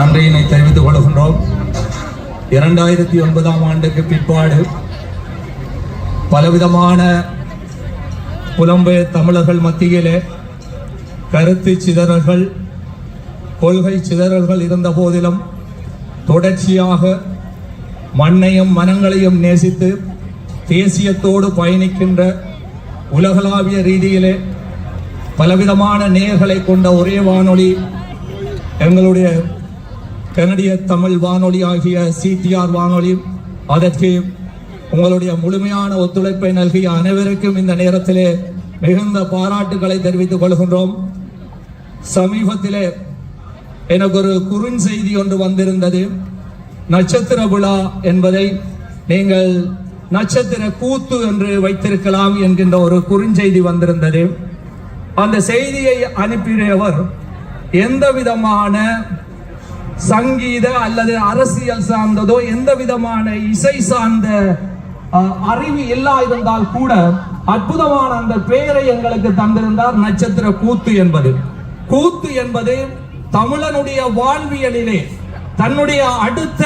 நன்றியினை தெரிவித்துக் கொள்கின்றோம். இரண்டாயிரத்தி ஒன்பதாம் ஆண்டுக்கு பிற்பாடு பலவிதமான புலம்பெயர் தமிழர்கள் மத்தியிலே கருத்து சிதறல்கள் கொள்கை சிதறல்கள் இருந்த போதிலும் தொடர்ச்சியாக மண்ணையும் மனங்களையும் நேசித்து தேசியத்தோடு பயணிக்கின்ற உலகளாவிய ரீதியிலே பலவிதமான நேர்களை கொண்ட ஒரே வானொலி எங்களுடைய கனடிய தமிழ் வானொலி ஆகிய சிடிஆர் வானொலி அதற்கு உங்களுடைய முழுமையான ஒத்துழைப்பை நல்கிய அனைவருக்கும் இந்த நேரத்திலே மிகுந்த பாராட்டுகளை தெரிவித்துக் கொள்கின்றோம். சமீபத்திலே எனக்கு ஒரு குறுஞ்செய்தி ஒன்று வந்திருந்தது. நட்சத்திர விழா என்பதை நீங்கள் நட்சத்திர கூத்து என்று வைத்திருக்கலாம் என்கின்ற ஒரு குறுஞ்செய்தி வந்திருந்தது. அந்த செய்தியை அனுப்பியவர் எந்த விதமான சங்கீத அல்லது அரசியல் சார்ந்ததோ எந்த விதமான இசை சார்ந்த அறிவு இல்லா இருந்தால் கூட அற்புதமான அந்த பெயரை எங்களுக்கு தந்திருந்தார் நட்சத்திர கூத்து என்பது. கூத்து என்பது தமிழனுடைய வாழ்வியலிலே தன்னுடைய அடுத்த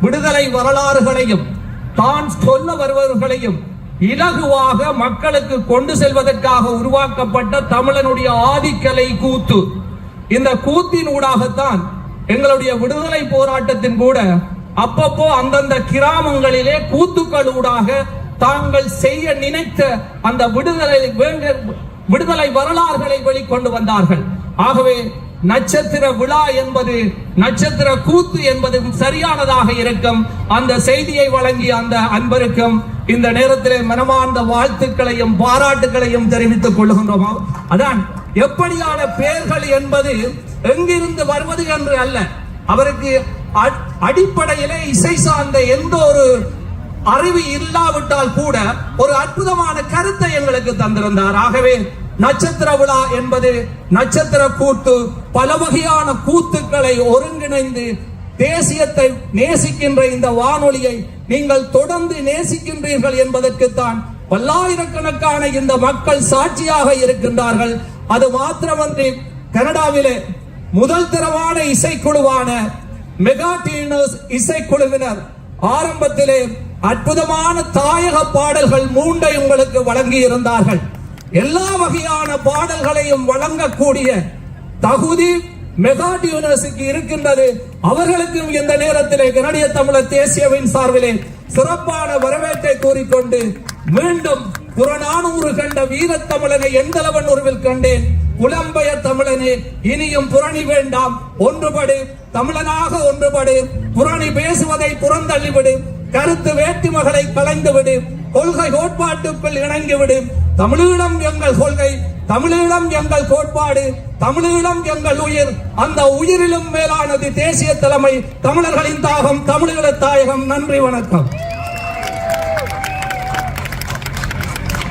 விடுதலை வரலாறுகளையும் தான் சொல்ல வருபவர்களையும் இலகுவாக மக்களுக்கு கொண்டு செல்வதற்காக உருவாக்கப்பட்ட தமிழனுடைய ஆதிக்கலை கூத்து. இந்த கூத்தின் ஊடாகத்தான் எங்களுடைய விடுதலை போராட்டத்தின் கூட அப்பப்போ அந்தந்த கிராமங்களிலே கூத்துக்களூடாக தாங்கள் செய்ய நினைத்த அந்த விடுதலை விடுதலை வரலாறுகளை வெளிக்கொண்டு வந்தார்கள். ஆகவே நட்சத்திர விழா என்பது நட்சத்திர கூத்து என்பது சரியானதாக இருக்கும். அந்த செய்தியை வழங்கிய அந்த அன்பருக்கும் இந்த நேரத்திலே மனமார்ந்த வாழ்த்துக்களையும் பாராட்டுகளையும் தெரிவித்துக் கொள்கின்றோம் அதான் எப்படியான பெயர்கள் என்பது எங்கிருந்து வருவது என்று அல்ல. அவருக்கு அடிப்படையிலே இசை சார்ந்த எந்த ஒரு அறிவு இல்லாவிட்டால் கூட ஒரு அற்புதமான கருத்தை எங்களுக்கு தந்திருந்தார். ஆகவே நட்சத்திர விழா என்பது நட்சத்திர கூத்து பல வகையான கூத்துக்களை ஒருங்கிணைந்து தேசியத்தை நேசிக்கின்ற இந்த வானொலியை நீங்கள் தொடர்ந்து நேசிக்கின்றீர்கள் என்பதற்குத்தான் பல்லாயிரக்கணக்கான இந்த மக்கள் சாட்சியாக இருக்கின்றார்கள். அது மாத்திரமன்றி கனடாவிலே முதல் தரமான இசைக்குழுவான மெகா டீனர்ஸ் இசைக்குழுவினர் ஆரம்பத்திலே அற்புதமான தாயக பாடல்கள் மூன்றை உங்களுக்கு வழங்கி இருந்தார்கள் எல்லா வகையான பாடல்களையும் வழங்கக்கூடிய தகுதி மெகா டியூனர்ஸுக்கு இருக்கின்றது. அவர்களுக்கும் இந்த நேரத்திலே கனடிய தமிழர் தேசியவின் சார்பிலே சிறப்பான வரவேற்பை கூறிக்கொண்டு மீண்டும் புறநானூறு கண்ட வீரத்தமிழனை எந்தளவன் உருவில் கண்டேன்? புலம்பெயர் தமிழனே இனியும் புரணி வேண்டாம். ஒன்றுபடு தமிழனாக ஒன்றுபடு. புரணி பேசுவதை புறந்தள்ளிவிடு. கருத்து வேற்றுமகளை கலைந்துவிடு. கொள்கை கோட்பாட்டுக்குள் இணங்கிவிடு. தமிழீழம் எங்கள் கொள்கை தமிழீழம் எங்கள் கோட்பாடு தமிழீழம் எங்கள் உயிர். அந்த உயிரிலும் மேலானது தேசிய தலைமை. தமிழர்களின் தாகம் தமிழீழ தாயகம். நன்றி வணக்கம்.